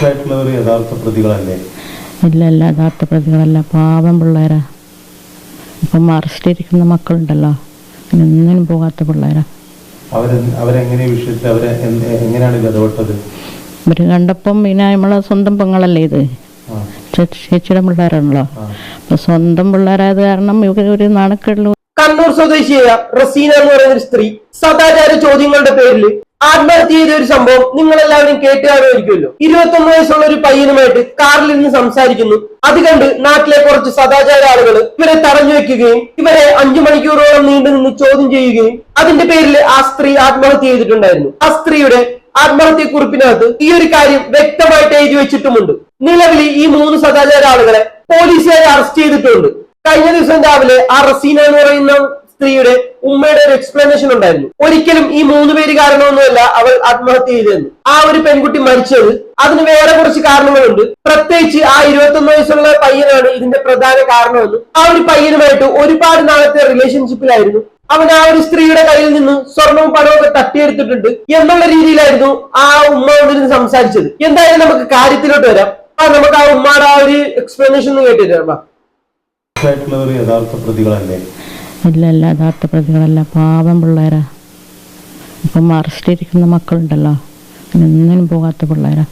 അറസ്റ്റിലായിട്ടുള്ളവർ യഥാർത്ഥ പ്രതികളല്ലേ? ഇല്ല ഇല്ല യഥാർത്ഥ പ്രതികളല്ല. പാവം പിള്ളേരാ. ഇപ്പം അറസ്റ്റിരിക്കുന്ന മക്കളുണ്ടല്ലോ. ഒന്നിനും പോകാത്ത പിള്ളേരാ. അവരെ അവരെങ്ങനെ ഈ വിഷയത്തിൽ അവരെ എന്ത് എങ്ങനെയാണ് ഇത് ഇടപെട്ടത്? ഇവർ കണ്ടപ്പം പിന്നെ നമ്മളെ സ്വന്തം പെങ്ങളല്ലേ ഇത്? ചേച്ചിയുടെ പിള്ളേരാണല്ലോ. അപ്പൊ സ്വന്തം പിള്ളേരായത് കാരണം ഇവർ ഒരു നാണക്കേടിൽ കണ്ണൂർ സ്വദേശിയായ റസീന എന്ന് പറയുന്ന ഒരു സ്ത്രീ സദാചാര ചോദ്യങ്ങളുടെ പേരിൽ ആത്മഹത്യ ചെയ്ത ഒരു സംഭവം നിങ്ങൾ എല്ലാവരും കേട്ട് കാണുമായിരിക്കുമല്ലോ ഇരുപത്തൊന്ന് വയസ്സുള്ള ഒരു പയ്യനുമായിട്ട് കാറിൽ നിന്ന് സംസാരിക്കുന്നു. അത് കണ്ട് നാട്ടിലെ കുറച്ച് സദാചാര ആളുകൾ ഇവരെ തടഞ്ഞു വെക്കുകയും ഇവരെ അഞ്ചു മണിക്കൂറോളം നീണ്ടു നിന്ന് ചോദ്യം ചെയ്യുകയും അതിന്റെ പേരിൽ ആ സ്ത്രീ ആത്മഹത്യ ചെയ്തിട്ടുണ്ടായിരുന്നു. ആ സ്ത്രീയുടെ ആത്മഹത്യ കുറിപ്പിനകത്ത് ഈ ഒരു കാര്യം വ്യക്തമായിട്ട് എഴുതി വെച്ചിട്ടുമുണ്ട്. നിലവിൽ ഈ മൂന്ന് സദാചാര ആളുകളെ പോലീസുകാരെ അറസ്റ്റ് ചെയ്തിട്ടുണ്ട്. കഴിഞ്ഞ ദിവസം രാവിലെ ആ റസീന എന്ന് പറയുന്ന സ്ത്രീയുടെ ഉമ്മയുടെ ഒരു എക്സ്പ്ലനേഷൻ ഉണ്ടായിരുന്നു. ഒരിക്കലും ഈ മൂന്ന് പേര് കാരണമൊന്നുമല്ല അവൾ ആത്മഹത്യ ചെയ്തതെന്ന്. ആ ഒരു പെൺകുട്ടി മരിച്ചത് അതിന് വേറെ കുറച്ച് കാരണങ്ങളുണ്ട്. പ്രത്യേകിച്ച് ആ ഇരുപത്തൊന്ന് വയസ്സുള്ള പയ്യനാണ് ഇതിന്റെ പ്രധാന കാരണമെന്ന്. ആ ഒരു പയ്യനുമായിട്ട് ഒരുപാട് നാളത്തെ റിലേഷൻഷിപ്പിലായിരുന്നു അവൻ ആ ഒരു സ്ത്രീയുടെ കയ്യിൽ നിന്ന് സ്വർണവും പണവും തട്ടിയെടുത്തിട്ടുണ്ട് എന്നുള്ള രീതിയിലായിരുന്നു ആ ഉമ്മ കൊണ്ടിരുന്ന് സംസാരിച്ചത്. എന്തായാലും നമുക്ക് കാര്യത്തിലോട്ട് വരാം. ആ നമുക്ക് ആ ഉമ്മയുടെ ആ ഒരു എക്സ്പ്ലനേഷൻ ഒന്ന് യഥാർത്ഥ പ്രതികളല്ലേ? ഇല്ല ഇല്ല യഥാർത്ഥ പ്രതികളല്ല. പാവം പിള്ളേരാ. ഇപ്പം അറസ്റ്റിരിക്കുന്ന മക്കളുണ്ടല്ലോ. ഒന്നിനും പോകാത്ത പിള്ളേരാ.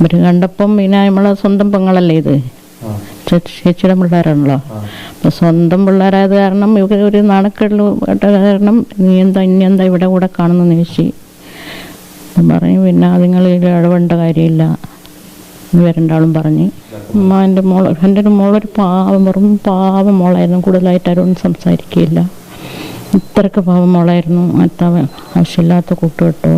ഇവർ കണ്ടപ്പം പിന്നെ നമ്മളെ സ്വന്തം പെങ്ങളല്ലേ ഇത്? ചേച്ചിയുടെ പിള്ളേരാണല്ലോ. അപ്പൊ സ്വന്തം പിള്ളേരായത് കാരണം ഇവർ ഒരു നാണക്കേടിൽ കാരണം നീ എന്താ ഇനി എന്താ ഇവിടെ കൂടെ കാണുന്നു ചോദിച്ചു പറയും പറഞ്ഞു പിന്നെ നിങ്ങൾ ഇടപെടേണ്ട കാര്യമില്ല. എന്ന് രണ്ടാളും പറഞ്ഞ്. എന്റെ മോൾ എന്റെ ഒരു മോളൊരു പാവം വെറും പാവം മോളായിരുന്നു. കൂടുതലായിട്ട് ആരും സംസാരിക്കുകയില്ല ഇത്രക്ക് പാവം മോളായിരുന്നു. അത്ര ആവശ്യമില്ലാത്ത കൂട്ടുകെട്ടോ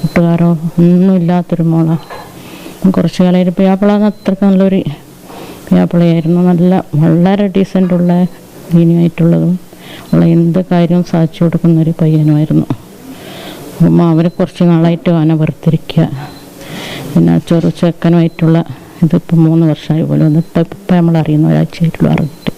കൂട്ടുകാരോ ഒന്നുമില്ലാത്തൊരു മോളാണ് കുറച്ച് കാലമായിട്ട് പിയാപ്പിളാന്ന് അത്രയ്ക്ക് നല്ലൊരു പിയാപ്പിളയായിരുന്നു. നല്ല വളരെ ഡീസന്റുള്ള ദീനിയായിട്ടുള്ളതും ഉള്ള എന്ത് കാര്യവും സാധിച്ചു കൊടുക്കുന്ന ഒരു പയ്യനുമായിരുന്നു അവരെ കുറച്ച് നാളായിട്ട് അവനെ വെറുത്തിരിക്കുക പിന്നെ ചെറു ചെക്കനുമായിട്ടുള്ള ഇതിപ്പോൾ മൂന്ന് വർഷമായി പോലെ ഇപ്പം ഇപ്പം നമ്മൾ അറിയുന്ന ഒരാഴ്ചയായിട്ടുള്ള അറിഞ്ഞിട്ട്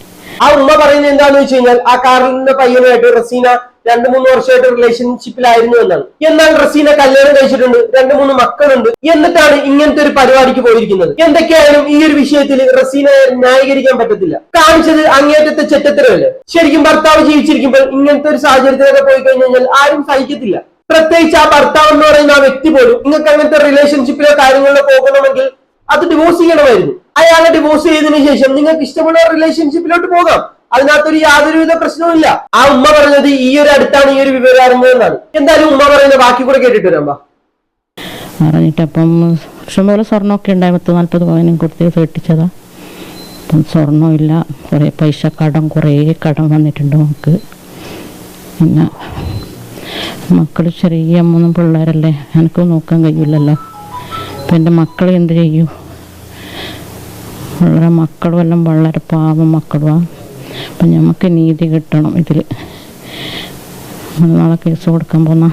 ആ ഉമ്മ പറയുന്നത് എന്താന്ന് വെച്ച് കഴിഞ്ഞാൽ ആ കാറിന്റെ പയ്യനുമായിട്ട് റസീന രണ്ട് മൂന്ന് വർഷമായിട്ട് റിലേഷൻഷിപ്പിലായിരുന്നു എന്നാണ്. എന്നാൽ റസീന കല്യാണം കഴിച്ചിട്ടുണ്ട്. രണ്ട് മൂന്ന് മക്കളുണ്ട്. എന്നിട്ടാണ് ഇങ്ങനത്തെ ഒരു പരിപാടിക്ക് പോയിരിക്കുന്നത്. എന്തൊക്കെയായാലും ഈ ഒരു വിഷയത്തിൽ റസീനയെ ന്യായീകരിക്കാൻ പറ്റത്തില്ല. കാണിച്ചത് അങ്ങേറ്റത്തെ ചെറ്റത്തരല്ലേ ശരിക്കും ഭർത്താവ് ജീവിച്ചിരിക്കുമ്പോൾ ഇങ്ങനത്തെ ഒരു സാഹചര്യത്തിലൊക്കെ പോയി കഴിഞ്ഞു കഴിഞ്ഞാൽ ആരും സഹിക്കത്തില്ല. പ്രത്യേകിച്ച് ആ ഭർത്താവ് എന്ന് പറയുന്ന ആ വ്യക്തി പോലും നിങ്ങൾക്ക് അങ്ങനത്തെ റിലേഷൻഷിപ്പിലോ കാര്യങ്ങളിലോ പോകണമെങ്കിൽ അത് ഡിവോഴ്സ് ചെയ്യണമായിരുന്നു. അയാളെ ഡിവോഴ്സ് ചെയ്തതിന് ശേഷം നിങ്ങൾക്ക് ഇഷ്ടമുള്ള റിലേഷൻഷിപ്പിലോട്ട് പോകാം. അതിനകത്തൊരു യാതൊരുവിധ പ്രശ്നവുമില്ല ആ ഉമ്മ പറഞ്ഞത് ഈ ഒരു അടുത്താണ് ഈ ഒരു വിവരം അറിഞ്ഞതെന്നാണ് എന്തായാലും ഉമ്മ പറയുന്ന ബാക്കി കൂടെ കേട്ടിട്ട് വരാം അപ്പം ഇഷ്ടംപോലെ സ്വർണമൊക്കെ ഉണ്ടായി പത്ത് നാൽപ്പത് പവനും കൊടുത്ത് കെട്ടിച്ചതാ. അപ്പം സ്വർണമില്ല കുറേ പൈസ കടം കുറേ കടം വന്നിട്ടുണ്ട് നമുക്ക്. പിന്നെ മക്കൾ ചെറിയ മൂന്ന് പിള്ളേരല്ലേ? എനിക്ക് നോക്കാൻ കഴിയില്ലല്ലോ. അപ്പം എന്റെ മക്കൾ എന്ത് ചെയ്യൂ? വളരെ മക്കളും എല്ലാം വളരെ പാവം മക്കളുമാണ് അപ്പം നമുക്ക് നീതി കിട്ടണം ഇതിൽ നാളെ കേസ് കൊടുക്കാൻ പോന്ന.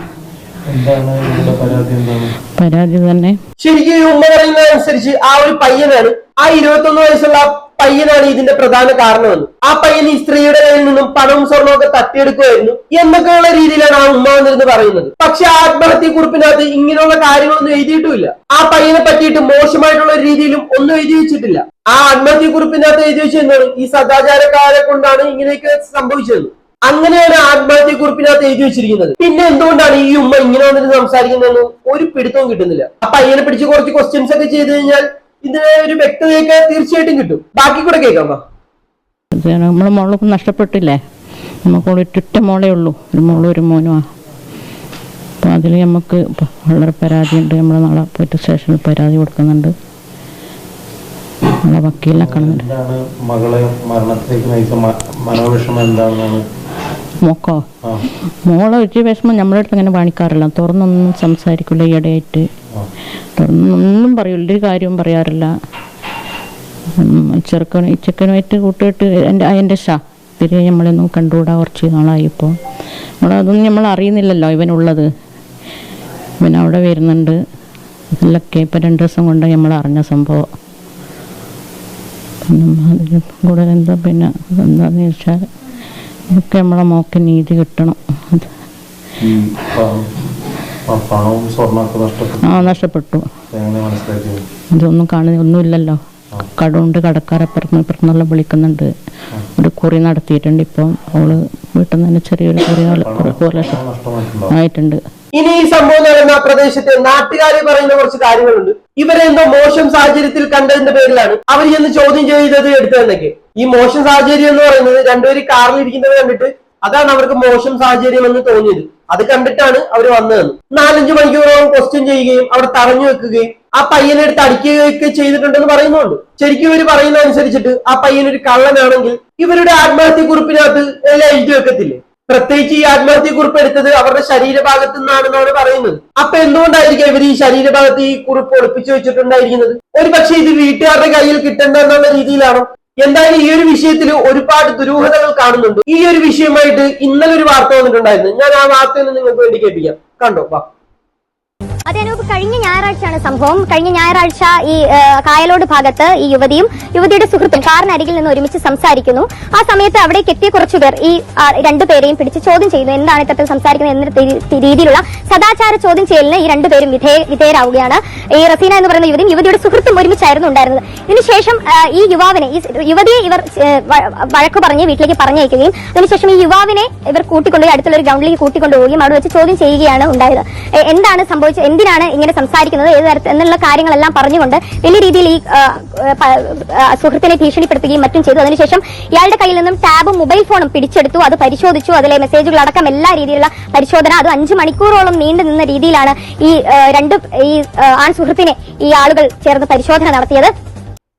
പരാതി തന്നെ. ശരിക്കും ഉമ്മ പറയുന്നതനുസരിച്ച് ആ ഒരു പയ്യനാണ്. ആ ഇരുപത്തൊന്ന് വയസ്സുള്ള പയ്യനാണ് ഇതിന്റെ പ്രധാന കാരണമെന്ന്. ആ പയ്യൻ ഈ സ്ത്രീയുടെ കയ്യിൽ നിന്നും പണവും സ്വർണവും ഒക്കെ തട്ടിയെടുക്കുമായിരുന്നു എന്നൊക്കെയുള്ള രീതിയിലാണ് ആ ഉമ്മ വന്നിരുന്ന് പറയുന്നത്. പക്ഷെ ആത്മഹത്യ കുറിപ്പിനകത്ത് ഇങ്ങനെയുള്ള കാര്യങ്ങളൊന്നും എഴുതിയിട്ടില്ല ആ പയ്യനെ പറ്റിയിട്ട് മോശമായിട്ടുള്ള രീതിയിലും ഒന്നും എഴുതി വെച്ചിട്ടില്ല. ആ ആത്മഹത്യ കുറിപ്പിനകത്ത് എഴുതി വെച്ചെന്താണ് ഈ സദാചാരക്കാരെ കൊണ്ടാണ് ഇങ്ങനെയൊക്കെ സംഭവിച്ചത്. അങ്ങനെയാണ് ആത്മഹത്യ കുറിപ്പിനകത്ത് എഴുതി വെച്ചിരിക്കുന്നത്. പിന്നെ എന്തുകൊണ്ടാണ് ഈ ഉമ്മ ഇങ്ങനെ വന്നിട്ട് സംസാരിക്കുന്നതെന്ന് ഒരു പിടുത്തവും കിട്ടുന്നില്ല. ആ പയ്യനെ പിടിച്ച് കുറച്ച് ക്വസ്റ്റ്യൻസ് ഒക്കെ ചെയ്തു കഴിഞ്ഞാൽ ഇതിന് ഒരു വ്യക്തതയൊക്കെ തീർച്ചയായിട്ടും കിട്ടും. ബാക്കി കൂടെ കേൾക്കാം നമ്മളെ മോളൊക്കെ നഷ്ടപ്പെട്ടില്ലേ? നമുക്ക് ഒറ്റ മോളേ ഉള്ളൂ. ഒരു മോളും ഒരു മോനുമാണ് അപ്പോൾ അതിൽ നമുക്ക് വളരെ പരാതിയുണ്ട്. നമ്മളെ നാളെ പോയിട്ട് സ്റ്റേഷനിൽ പരാതി കൊടുക്കുന്നുണ്ട്. നമ്മളെ വക്കീലിനെ കാണുന്നുണ്ട്. എന്താണ് മകളെ മരണത്തിലേക്ക് നയിച്ച മനോവിഷമം എന്താണെന്നാണ് മോക്കോ മോളെ ഒരു വിഷമം നമ്മളടുത്ത് അങ്ങനെ കാണിക്കാറില്ല തുറന്നൊന്നും സംസാരിക്കില്ല ഈയിടെയായിട്ട്. തുറന്നൊന്നും പറയില്ല ഒരു കാര്യവും പറയാറില്ല. ചെറുക്കൻ ചെക്കനുമായിട്ട് കൂട്ടുകെട്ട് എന്റെ എന്റെ ഷാ തിരി നമ്മളൊന്നും കണ്ടുകൂടാ കുറച്ച് നാളായി ഇപ്പോൾ നമ്മളതൊന്നും നമ്മൾ അറിയുന്നില്ലല്ലോ ഇവനുള്ളത്. ഇവൻ അവിടെ വരുന്നുണ്ട്. ഇതിലൊക്കെ ഇപ്പം രണ്ട് ദിവസം കൊണ്ട് നമ്മൾ അറിഞ്ഞ സംഭവം. പിന്നെ കൂടുതൽ എന്താ പിന്നെ എന്താണെന്ന് ചോദിച്ചാൽ ഒക്കെ നമ്മളെ മോക്ക് നീതി കിട്ടണം. ആ നഷ്ടപ്പെട്ടു. ഇതൊന്നും കാണുന്ന ഒന്നുമില്ലല്ലോ. കടമുണ്ട് കടക്കാരപ്പുറത്ത് ഇപ്പുറത്തെന്നെല്ലാം വിളിക്കുന്നുണ്ട്. ഒരു കുറി നടത്തിയിട്ടുണ്ട് ഇപ്പം. അവൾ വീട്ടിൽ നിന്ന് തന്നെ ചെറിയൊരു കുറി ആയിട്ടുണ്ട്. ഇനി ഈ സംഭവം നടന്ന പ്രദേശത്തെ നാട്ടുകാരെ പറയുന്ന കുറച്ച് കാര്യങ്ങളുണ്ട്. ഇവരെന്തോ മോശം സാഹചര്യത്തിൽ കണ്ടതിന്റെ പേരിലാണ് അവർ ചെന്ന് ചോദ്യം ചെയ്തത് എടുത്തതെന്നൊക്കെ. ഈ മോശം സാഹചര്യം എന്ന് പറയുന്നത് രണ്ടുപേര് കാറിൽ ഇരിക്കുന്നത് കണ്ടിട്ട് അതാണ് അവർക്ക് മോശം സാഹചര്യം എന്ന് തോന്നിയത്. അത് കണ്ടിട്ടാണ് അവർ വന്നതെന്ന്. നാലഞ്ചു മണിക്കൂറോളം ക്വസ്റ്റ്യൻ ചെയ്യുകയും അവിടെ തറഞ്ഞു വെക്കുകയും ആ പയ്യനെ എടുത്ത് അടിക്കുകയൊക്കെ ചെയ്തിട്ടുണ്ടെന്ന് പറയുന്നുണ്ട്. ശരിക്കും ഇവർ പറയുന്ന അനുസരിച്ചിട്ട് ആ പയ്യൻ ഒരു കള്ളനാണെങ്കിൽ ഇവരുടെ ആത്മഹത്യ കുറിപ്പിനകത്ത് എല്ലാം എഴുതി വെക്കത്തില്ലേ? പ്രത്യേകിച്ച് ഈ ആത്മഹത്യ കുറിപ്പ് എടുത്തത് അവരുടെ ശരീരഭാഗത്തു നിന്നാണെന്നാണ് പറയുന്നത്. അപ്പൊ എന്തുകൊണ്ടായിരിക്കും ഇവർ ഈ ശരീരഭാഗത്ത് ഈ കുറിപ്പ് ഒളിപ്പിച്ചു വെച്ചിട്ടുണ്ടായിരിക്കുന്നത്? ഒരു പക്ഷേ ഇത് വീട്ടുകാരുടെ കയ്യിൽ കിട്ടേണ്ട എന്നുള്ള രീതിയിലാണോ? എന്തായാലും ഈ ഒരു വിഷയത്തിൽ ഒരുപാട് ദുരൂഹതകൾ കാണുന്നുണ്ട്. ഈ ഒരു വിഷയമായിട്ട് ഇന്നലെ ഒരു വാർത്ത വന്നിട്ടുണ്ടായിരുന്നു. ഞാൻ ആ വാർത്തയിൽ ഒന്ന് നിങ്ങൾക്ക് വേണ്ടി കേൾപ്പിക്കാം. കണ്ടോ? വാ. അതെ അനൂപ് കഴിഞ്ഞ ഞായറാഴ്ചയാണ് സംഭവം. കഴിഞ്ഞ ഞായറാഴ്ച ഈ കായലോട് ഭാഗത്ത് ഈ യുവതിയും യുവതിയുടെ സുഹൃത്തും കാറിനരികിൽ നിന്ന് ഒരുമിച്ച് സംസാരിക്കുന്നു. ആ സമയത്ത് അവിടേക്ക് എത്തിയ കുറച്ചുപേർ ഈ രണ്ടുപേരെയും പിടിച്ച് ചോദ്യം ചെയ്യുന്നു. എന്താണ് ഇത്തരത്തിൽ സംസാരിക്കുന്നത് എന്ന രീതിയിലുള്ള സദാചാര ചോദ്യം ചെയ്യലിന് ഈ രണ്ടുപേരും വിധേയ വിധേയരാവുകയാണ്. ഈ റസീന എന്ന് പറയുന്ന യുവതിയും യുവതിയുടെ സുഹൃത്തും ഒരുമിച്ചായിരുന്നു ഉണ്ടായിരുന്നത് ഇതിനുശേഷം ഈ യുവാവിനെ ഈ യുവതിയെ ഇവർ വഴക്ക് പറഞ്ഞ് വീട്ടിലേക്ക് പറഞ്ഞയക്കുകയും അതിനുശേഷം ഈ യുവാവിനെ ഇവർ കൂട്ടിക്കൊണ്ടുപോയി അടുത്തുള്ള ഒരു ഗ്രൗണ്ടിലേക്ക് കൂട്ടിക്കൊണ്ടുപോവുകയും അവിടെ വെച്ച് ചോദ്യം ചെയ്യുകയാണ് ഉണ്ടായത്. എന്താണ് സംഭവിച്ചത്? എന്തിനാണ് ഇങ്ങനെ സംസാരിക്കുന്നത്? ഏത് തരത്തിൽ എന്നുള്ള കാര്യങ്ങളെല്ലാം പറഞ്ഞുകൊണ്ട് വലിയ രീതിയിൽ ഈ സുഹൃത്തിനെ ഭീഷണിപ്പെടുത്തുകയും മറ്റും ചെയ്തു. അതിനുശേഷം ഇയാളുടെ കയ്യിൽ നിന്നും ടാബും മൊബൈൽ ഫോണും പിടിച്ചെടുത്തു. അത് പരിശോധിച്ചു. അതിലെ മെസ്സേജുകൾ അടക്കം എല്ലാ രീതിയിലുള്ള പരിശോധന. അത് അഞ്ചു മണിക്കൂറോളം നീണ്ടു നിന്ന രീതിയിലാണ് ഈ രണ്ട് ഈ ആൺ സുഹൃത്തിനെ ഈ ആളുകൾ ചേർന്ന് പരിശോധന നടത്തിയത്.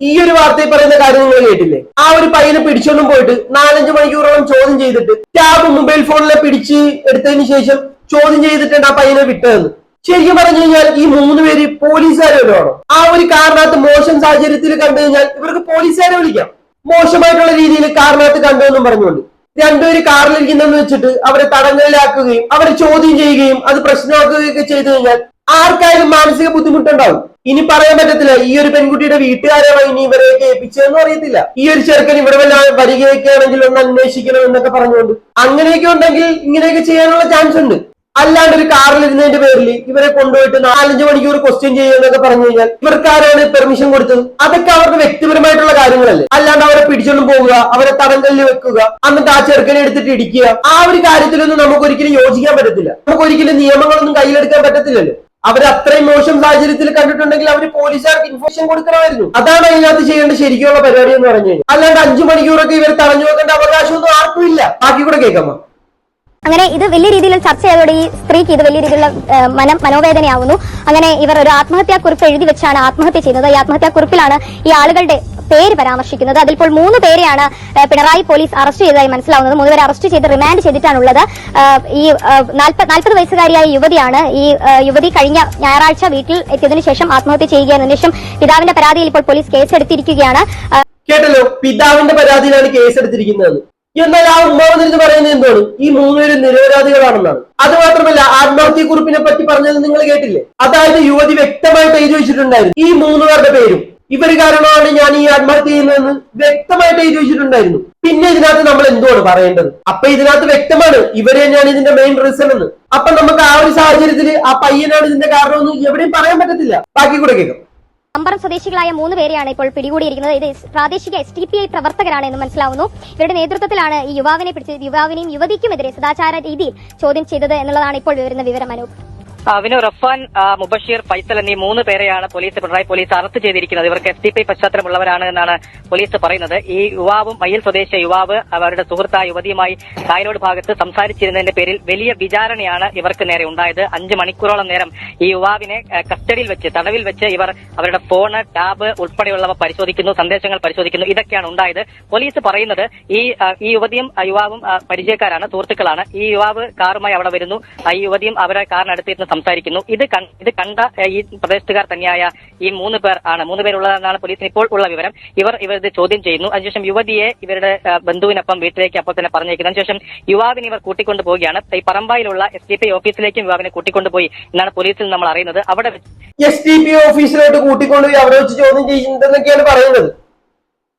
ഈ ഒരു വാർത്തയിൽ പറയുന്ന കാര്യം നിങ്ങൾ കേട്ടില്ലേ? ആ ഒരു പയ്യനെ പിടിച്ചോണ്ടും പോയിട്ട് നാലഞ്ച് മണിക്കൂറോളം ചോദ്യം ചെയ്തിട്ട് ടാബ് മൊബൈൽ ഫോണിലെ പിടിച്ച് എടുത്തതിന് ശേഷം ചോദ്യം ചെയ്തിട്ടുണ്ട് ആ പയ്യനെ വിട്ടതെന്ന്. ശരിക്കും പറഞ്ഞു കഴിഞ്ഞാൽ ഈ മൂന്ന് പേര് പോലീസുകാരല്ലോ ആ ഒരു കാറിനകത്ത് മോശം സാഹചര്യത്തിൽ കണ്ടു കഴിഞ്ഞാൽ ഇവർക്ക് പോലീസുകാരെ വിളിക്കാം. മോശമായിട്ടുള്ള രീതിയിൽ കാറിനകത്ത് കണ്ടുവെന്നും പറഞ്ഞുകൊണ്ട്. രണ്ടുപേര് കാറിലിരിക്കുന്നെന്ന് വെച്ചിട്ട് അവരെ തടങ്കലിലാക്കുകയും അവരെ ചോദ്യം ചെയ്യുകയും അത് പ്രശ്നമാക്കുകയൊക്കെ ചെയ്തു കഴിഞ്ഞാൽ ആർക്കായാലും മാനസിക ബുദ്ധിമുട്ടുണ്ടാവും. ഇനി പറയാൻ പറ്റത്തില്ല ഈ ഒരു പെൺകുട്ടിയുടെ വീട്ടുകാരാണോ ഇനി ഇവരെ ഏൽപ്പിച്ചതെന്നും അറിയത്തില്ല. ഈ ഒരു ചെറുക്കൻ ഇവിടെ വല്ല വരികയൊക്കെ ആണെങ്കിൽ ഒന്ന് അന്വേഷിക്കണം എന്നൊക്കെ പറഞ്ഞുകൊണ്ട്. അങ്ങനെയൊക്കെ ഉണ്ടെങ്കിൽ ഇങ്ങനെയൊക്കെ ചെയ്യാനുള്ള ചാൻസ് ഉണ്ട്. അല്ലാണ്ട് ഒരു കാറിൽ ഇരുന്നതിന്റെ പേരിൽ ഇവരെ കൊണ്ടുപോയിട്ട് നാലഞ്ച് മണിക്കൂർ ക്വസ്റ്റ്യൻ ചെയ്യുന്നൊക്കെ പറഞ്ഞു കഴിഞ്ഞാൽ ഇവർക്ക് ആരാണ് പെർമിഷൻ കൊടുത്തത്. അതൊക്കെ അവരുടെ വ്യക്തിപരമായിട്ടുള്ള കാര്യങ്ങളല്ലേ. അല്ലാണ്ട് അവരെ പിടിച്ചോണ്ടും പോവുക അവരെ തടങ്കലിൽ വെക്കുക എന്നിട്ട് ആ ചെറുക്കനെ എടുത്തിട്ട് ഇടിക്കുക. ആ ഒരു കാര്യത്തിലൊന്നും നമുക്ക് ഒരിക്കലും യോജിക്കാൻ പറ്റത്തില്ല. നമുക്ക് ഒരിക്കലും നിയമങ്ങളൊന്നും കയ്യിലെടുക്കാൻ പറ്റത്തില്ലല്ലോ. അവർ അത്രയും മോശം സാഹചര്യത്തിൽ കണ്ടിട്ടുണ്ടെങ്കിൽ അവർ പോലീസുകാർക്ക് ഇൻഫോർമേഷൻ കൊടുക്കണമായിരുന്നു. അതാണ് അതിനകത്ത് ചെയ്യേണ്ട ശരിക്കുള്ള പരിപാടി എന്ന് പറഞ്ഞു കഴിഞ്ഞാൽ. അല്ലാണ്ട് അഞ്ചു മണിക്കൂറൊക്കെ ഇവർ തടഞ്ഞു വെക്കേണ്ട അവകാശമൊന്നും ആർക്കും ഇല്ല. ബാക്കി കൂടെ കേൾക്കാമോ അങ്ങനെ ഇത് വലിയ രീതിയിൽ ചർച്ച ചെയ്തതോടെ ഈ സ്ത്രീക്ക് ഇത് വലിയ രീതിയിലുള്ള മനം മനോവേദനയാവുന്നു. അങ്ങനെ ഇവർ ഒരു ആത്മഹത്യാ കുറിപ്പ് എഴുതി വെച്ചാണ് ആത്മഹത്യ ചെയ്യുന്നത്. ഈ ആത്മഹത്യാ കുറിപ്പിലാണ് ഈ ആളുകളുടെ പേര് പരാമർശിക്കുന്നത്. അതിലിപ്പോൾ മൂന്ന് പേരെയാണ് പിണറായി പോലീസ് അറസ്റ്റ് ചെയ്തതായി മനസ്സിലാവുന്നത്. മൂന്നുപേരെ അറസ്റ്റ് ചെയ്ത് റിമാൻഡ് ചെയ്തിട്ടാണുള്ളത്. ഈ നാൽപ്പത് വയസ്സുകാരിയായ യുവതിയാണ്. ഈ യുവതി കഴിഞ്ഞ ഞായറാഴ്ച വീട്ടിൽ എത്തിയതിനു ശേഷം ആത്മഹത്യ ചെയ്യുകയാണ്. ശേഷം പിതാവിന്റെ പരാതിയിൽ ഇപ്പോൾ പോലീസ് കേസെടുത്തിരിക്കുകയാണ്. കേട്ടല്ലോ പിതാവിന്റെ പരാതിയിലാണ് കേസെടുത്തിരിക്കുന്നത്. എന്നാൽ ആ ഉമ്മാവ് വന്നിരുന്ന് പറയുന്നത് എന്താണ്? ഈ മൂന്നുപേര് നിരപരാധികളാണെന്നാണ്. അത് മാത്രമല്ല ആത്മഹത്യ കുറിപ്പിനെ പറ്റി പറഞ്ഞത് നിങ്ങൾ കേട്ടില്ലേ? അതായത് യുവതി വ്യക്തമായിട്ട് എഴുതി വെച്ചിട്ടുണ്ടായിരുന്നു. ഈ മൂന്നുപേരുടെ പേരും. ഇവർ കാരണമാണ് ഞാൻ ഈ ആത്മഹത്യ ചെയ്യുന്നതെന്ന് വ്യക്തമായിട്ട് എഴുതി വെച്ചിട്ടുണ്ടായിരുന്നു. പിന്നെ ഇതിനകത്ത് നമ്മൾ എന്തുവാണ് പറയേണ്ടത്? അപ്പൊ ഇതിനകത്ത് വ്യക്തമാണ് ഇവരെ ഞാൻ ഇതിന്റെ മെയിൻ റീസൺ എന്ന്. അപ്പൊ നമുക്ക് ആ ഒരു സാഹചര്യത്തിൽ ആ പയ്യനാണ് ഇതിന്റെ കാരണമെന്ന് എവിടെയും പറയാൻ പറ്റത്തില്ല. ബാക്കി കൂടെ കേൾക്കാം. അമ്പറം സ്വദേശികളായ മൂന്ന് പേരെയാണ് ഇപ്പോൾ പിടികൂടിയിരിക്കുന്നത്. ഇത് പ്രാദേശിക എസ് ടി പി ഐ പ്രവർത്തകരാണ് എന്ന് മനസ്സിലാവുന്നു. ഇവരുടെ നേതൃത്വത്തിലാണ് ഈ യുവാവിനെ പിടിച്ച് യുവാവിനെയും യുവതിക്കുമെതിരെ സദാചാര രീതിയിൽ ചോദ്യം ചെയ്തത് എന്നുള്ളതാണ് ഇപ്പോൾ വരുന്ന വിവരം അനൂപ്. വിനു റഫാൻ മുബഷീർ ഫൈസൽ എന്നീ മൂന്ന് പേരെയാണ് പോലീസ് പിണറായി പോലീസ് അറസ്റ്റ് ചെയ്തിരിക്കുന്നത്. ഇവർക്ക് എസ് ഡി പി പശ്ചാത്തലമുള്ളവരാണ് എന്നാണ് പോലീസ് പറയുന്നത്. ഈ യുവാവും മയ്യൽ സ്വദേശ യുവാവ് അവരുടെ സുഹൃത്തായ യുവതിയുമായി കായലോട് ഭാഗത്ത് സംസാരിച്ചിരുന്നതിന്റെ പേരിൽ വലിയ വിചാരണയാണ് ഇവർക്ക് നേരെ ഉണ്ടായത്. അഞ്ച് മണിക്കൂറോളം നേരം ഈ യുവാവിനെ കസ്റ്റഡിയിൽ വെച്ച് തടവിൽ വെച്ച് ഇവർ അവരുടെ ഫോണ് ടാബ് ഉൾപ്പെടെയുള്ളവ പരിശോധിക്കുന്നു സന്ദേശങ്ങൾ പരിശോധിക്കുന്നു. ഇതൊക്കെയാണ് ഉണ്ടായത്. പോലീസ് പറയുന്നത് ഈ ഈ യുവതിയും യുവാവും പരിചയക്കാരാണ് സുഹൃത്തുക്കളാണ്. ഈ യുവാവ് കാറുമായി അവിടെ വരുന്നു. ഈ യുവതിയും അവരെ കാറിനടുത്തിരുന്ന് സംസാരിക്കുന്നു. ഇത് ഇത് കണ്ട ഈ പ്രദേശത്തുകാർ തന്നെയായ ഈ മൂന്ന് പേർ ആണ്. മൂന്ന് പേരുള്ളതെന്നാണ് പോലീസിന് ഇപ്പോൾ ഉള്ള വിവരം. ഇവർ ഇവർ ഇത് ചോദ്യം ചെയ്യുന്നു. അതിനുശേഷം യുവതിയെ ഇവരുടെ ബന്ധുവിനൊപ്പം വീട്ടിലേക്ക് അപ്പോൾ തന്നെ പറഞ്ഞേക്കുന്നു അതിനുശേഷം യുവാവിനെ ഇവർ കൂട്ടിക്കൊണ്ടു പോവുകയാണ്. ഈ പറമ്പായിലുള്ള എസ് ഡി പി ഓഫീസിലേക്കും യുവാവിനെ കൂട്ടിക്കൊണ്ടുപോയി എന്നാണ് പോലീസിൽ നമ്മൾ അറിയുന്നത്. അവിടെ എസ് ഡി പി ഓഫീസിലോട്ട് കൂട്ടിക്കൊണ്ടുപോയി അവിടെ വെച്ച് ചോദ്യം ചെയ്യുന്നതെന്നൊക്കെയാണ് പറയുന്നത്.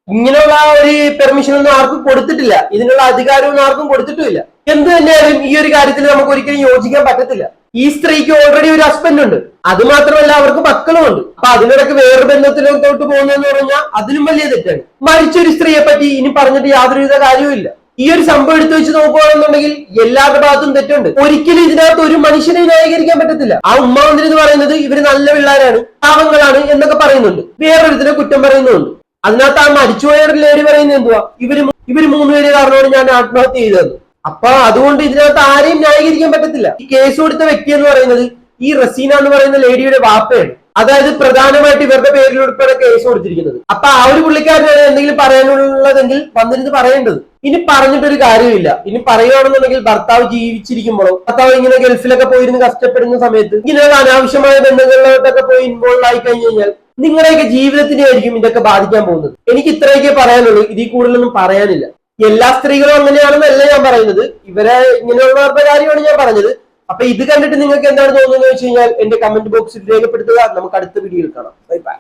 ഇങ്ങനെയുള്ള ആ ഒരു പെർമിഷൻ ഒന്നും ആർക്കും കൊടുത്തിട്ടില്ല. ഇതിനുള്ള അധികാരമൊന്നും ആർക്കും കൊടുത്തിട്ടുമില്ല. എന്ത് തന്നെയായാലും ഈ ഒരു കാര്യത്തിൽ നമുക്ക് ഒരിക്കലും യോജിക്കാൻ പറ്റത്തില്ല. ഈ സ്ത്രീക്ക് ഓൾറെഡി ഒരു ഹസ്ബൻഡ് ഉണ്ട്. അത് മാത്രമല്ല അവർക്ക് മക്കളും ഉണ്ട്. അപ്പൊ അതിനിടയ്ക്ക് വേറൊരു ബന്ധത്തിലോട്ട് പോകുന്നതെന്ന് പറഞ്ഞാൽ അതിലും വലിയ തെറ്റാണ്. മരിച്ചൊരു സ്ത്രീയെ പറ്റി ഇനി പറഞ്ഞിട്ട് യാതൊരുവിധ കാര്യവുമില്ല ഈ ഒരു സംഭവം എടുത്തു വെച്ച് നോക്കുകയാണെന്നുണ്ടെങ്കിൽ എല്ലാവരുടെ ഭാഗത്തും തെറ്റുണ്ട്. ഒരിക്കലും ഇതിനകത്ത് ഒരു മനുഷ്യനെ ന്യായീകരിക്കാൻ പറ്റത്തില്ല. ആ ഉമ്മാവന്തിരി എന്ന് പറയുന്നത് ഇവർ നല്ല പിള്ളേരാണ് പാവങ്ങളാണ് എന്നൊക്കെ പറയുന്നുണ്ട്. വേറൊരുത്തിനെ കുറ്റം പറയുന്നുണ്ട്. അതിനകത്ത് ആ മരിച്ചുപോയ ലേഡി പറയുന്നത് എന്തുവാ? ഇവർ ഇവർ മൂന്നുപേര് കാരണമാണ് ഞാൻ ആത്മഹത്യ ചെയ്തത്. അപ്പൊ അതുകൊണ്ട് ഇതിനകത്ത് ആരെയും ന്യായീകരിക്കാൻ പറ്റത്തില്ല. ഈ കേസ് കൊടുത്ത വ്യക്തി എന്ന് പറയുന്നത് ഈ റസീന എന്ന് പറയുന്ന ലേഡിയുടെ വാപ്പയാണ്. അതായത് പ്രധാനമായിട്ട് ഇവരുടെ പേരിൽ ഉൾപ്പെടെ കേസ് കൊടുത്തിരിക്കുന്നത്. അപ്പൊ ആ ഒരു പുള്ളിക്കാരനാണ് എന്തെങ്കിലും പറയാനുള്ളതെങ്കിൽ വന്നിരുന്ന് പറയേണ്ടത്. ഇനി പറഞ്ഞിട്ടൊരു കാര്യമില്ല. ഇനി പറയുകയാണെന്നുണ്ടെങ്കിൽ ഭർത്താവ് ജീവിച്ചിരിക്കുമ്പോഴോ ഭർത്താവ് ഇങ്ങനെ ഗൾഫിലൊക്കെ പോയിരുന്ന് കഷ്ടപ്പെടുന്ന സമയത്ത് ഇങ്ങനെയുള്ള അനാവശ്യമായ ബന്ധങ്ങളിലോട്ടൊക്കെ പോയി ഇൻവോൾവ് ആയി കഴിഞ്ഞു കഴിഞ്ഞാൽ നിങ്ങളുടെയൊക്കെ ജീവിതത്തിനെ ആയിരിക്കും ഇതൊക്കെ ബാധിക്കാൻ പോകുന്നത്. എനിക്ക് ഇത്രയൊക്കെ പറയാനുള്ളൂ. ഇതിൽ കൂടുതലൊന്നും പറയാനില്ല. എല്ലാ സ്ത്രീകളും അങ്ങനെയാണെന്നല്ല ഞാൻ പറയുന്നത്. ഇവരെ ഇങ്ങനെയുള്ളവരുടെ കാര്യമാണ് ഞാൻ പറഞ്ഞത്. അപ്പൊ ഇത് കണ്ടിട്ട് നിങ്ങൾക്ക് എന്താണ് തോന്നുന്നത് വെച്ച് കഴിഞ്ഞാൽ എന്റെ കമന്റ് ബോക്സിൽ രേഖപ്പെടുത്തുക. നമുക്ക് അടുത്ത വീഡിയോയിൽ കാണാം. Bye bye